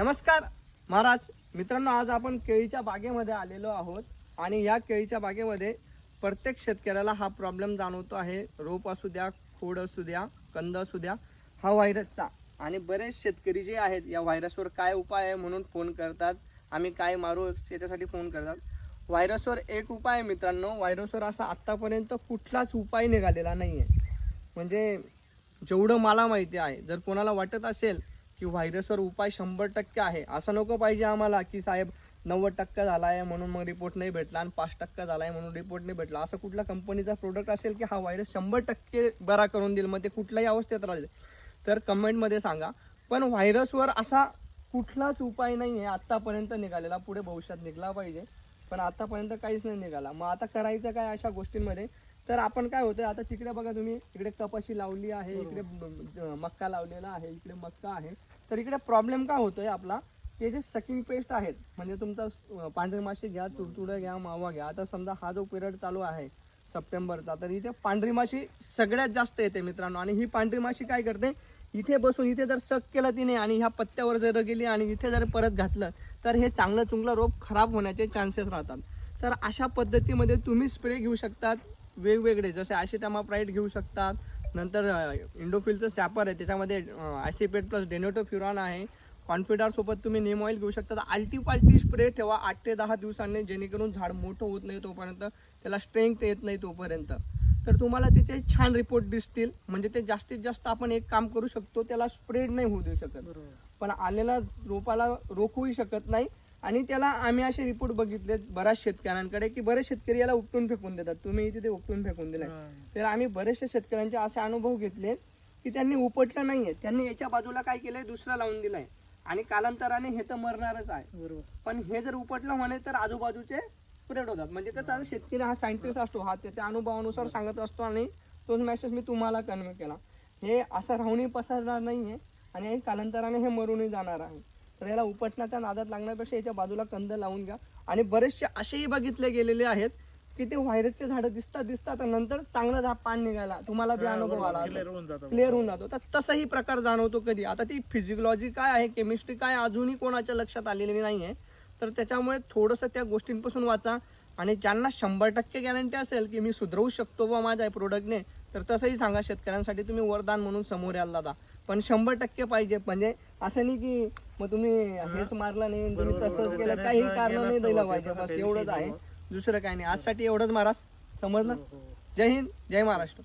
नमस्कार. महाराज मित्रांनो आज आपण केळीच्या बागेमध्ये आलेलो आहोत आणि या केळीच्या बागेमध्ये प्रत्येक शेतकऱ्याला हा प्रॉब्लेम जाणवतो आहे. रोप असू द्या खोड असू द्या कंद असू द्या हा व्हायरसचा आणि बरेच शेतकरी जे आहेत या व्हायरसवर काय उपाय आहे म्हणून फोन करतात. आम्ही काय मारू याच्यासाठी फोन करतात. व्हायरसवर एक उपाय आहे मित्रांनो. व्हायरसवर असा आत्तापर्यंत कुठलाच उपाय निघालेला नाही आहे म्हणजे जेवढं मला माहिती आहे जर कोणाला वाटत असेल की व्हायरसवर उपाय शंभर टक्के आहे. असं नको पाहिजे आम्हाला की साहेब नव्वद टक्का झाला आहे म्हणून मग रिपोर्ट नाही भेटला आणि पाच टक्का झाला आहे म्हणून रिपोर्ट नाही भेटला. असं कुठला कंपनीचा प्रोडक्ट असेल की हा व्हायरस शंभर टक्के बरा करून देईल मग ते कुठल्याही अवस्थेत राहील. तर कमेंटमध्ये सांगा. पण व्हायरसवर असा कुठलाच उपाय नाही आहे आत्तापर्यंत निघालेला. पुढे भविष्यात निघाला पाहिजे. पण आतापर्यंत काहीच नाही निघाला. मग आता करायचं काय अशा गोष्टींमध्ये? तर आपण काय होतंय आता तिकडे बघा तुम्ही इकडे कपाशी लावली आहे इकडे ब- मक्का लावलेला आहे इकडे मक्का आहे. तर इकडे प्रॉब्लेम काय होतोय आपला ते जे सकिंग पेस्ट आहेत म्हणजे तुमचा पांढरी माशी घ्या तुडतुडं घ्या मावा घ्या आता समजा हा जो पिरियड चालू आहे सप्टेंबरचा तर इथे पांढरी माशी सगळ्यात जास्त येते मित्रांनो. आणि ही पांढरी माशी काय करते इथे बसून इथे जर सक केलं तिने आणि ह्या पत्त्यावर जर गेली आणि इथे जर परत घातलं तर हे चांगलं चुंगलं रोप खराब होण्याचे चान्सेस राहतात. तर अशा पद्धतीमध्ये तुम्ही स्प्रे घेऊ शकतात. वेगवेगळे जसे आशिटामा प्राईट घेऊ शकतात. नंतर इंडोफिलचं सॅपर आहे त्याच्यामध्ये ॲसिपेट प्लस डेनोटोफ्युरॉन आहे. कॉन्फिडार सोबत तुम्ही नेम ऑइल घेऊ शकता. आल्टी पाल्टी स्प्रे ठेवा आठ ते दहा दिवसांनी जेणेकरून झाड मोठं होत नाही तोपर्यंत त्याला स्ट्रेंथ येत नाही तोपर्यंत. तर तुम्हाला त्याचे छान रिपोर्ट दिसतील. म्हणजे ते जास्तीत जास्त आपण एक काम करू शकतो त्याला स्प्रेड नाही होऊ देऊ शकत. पण आलेला रोपाला रोखूही शकत नाही. आणि त्याला आम्ही असे रिपोर्ट बघितले बऱ्याच शेतकऱ्यांकडे की बरेच शेतकरी याला उपटून फेकून देतात. तुम्ही इथे ते उपटून फेकून दिलाय. तर आम्ही बरेचसे शेतकऱ्यांचे असे अनुभव घेतले की त्यांनी उपटलं नाहीये. त्यांनी याच्या बाजूला काय केलंय? दुसरा लावून दिलाय. आणि कालांतराने हे तर मरणारच आहे. बरोबर. पण हे जर उपटलं म्हणे तर आजूबाजूचे स्प्रेड होतात. म्हणजे कसं शेतकरी हा सायंटिस्ट असतो. हा त्याच्या अनुभवानुसार सांगत असतो आणि तोच मेसेज मी तुम्हाला कन्वे केला. हे असं राहूनही पसरणार नाहीये आणि कालांतराने हे मरूनही जाणार आहे. तर याला उपटण्याच्या नादात लागण्यापेक्षा याच्या बाजूला कंद लावून घ्या. आणि बरेचसे असेही बघितले गेलेले आहेत की ते व्हायरसचे झाडं दिसतात दिसतात नंतर चांगलं झाड पान निघायला तुम्हाला बी अनुभव आला. क्लिअर होऊन जातं. तर तसाही प्रकार जाणवतो कधी. आता ती फिजिओलॉजी काय आहे केमिस्ट्री काय अजूनही कोणाच्या लक्षात आलेली नाही आहे तर त्याच्यामुळे थोडंसं त्या गोष्टींपासून वाचा. आणि ज्यांना शंभर टक्के गॅरंटी असेल की मी सुधरवू शकतो बा माझ्या प्रोडक्टने तर तसंही सांगा शेतकऱ्यांसाठी. तुम्ही वरदान म्हणून समोर याल दादा. पण शंभर टक्के पाहिजे. म्हणजे असं नाही की मग तुम्ही हेच मारलं नाही तुम्ही तसंच केलं. काही कारण नाही द्यायला पाहिजे. बस एवढंच आहे. दुसरं काही नाही. आजसाठी एवढंच महाराज. समजलं? जय हिंद जय महाराष्ट्र.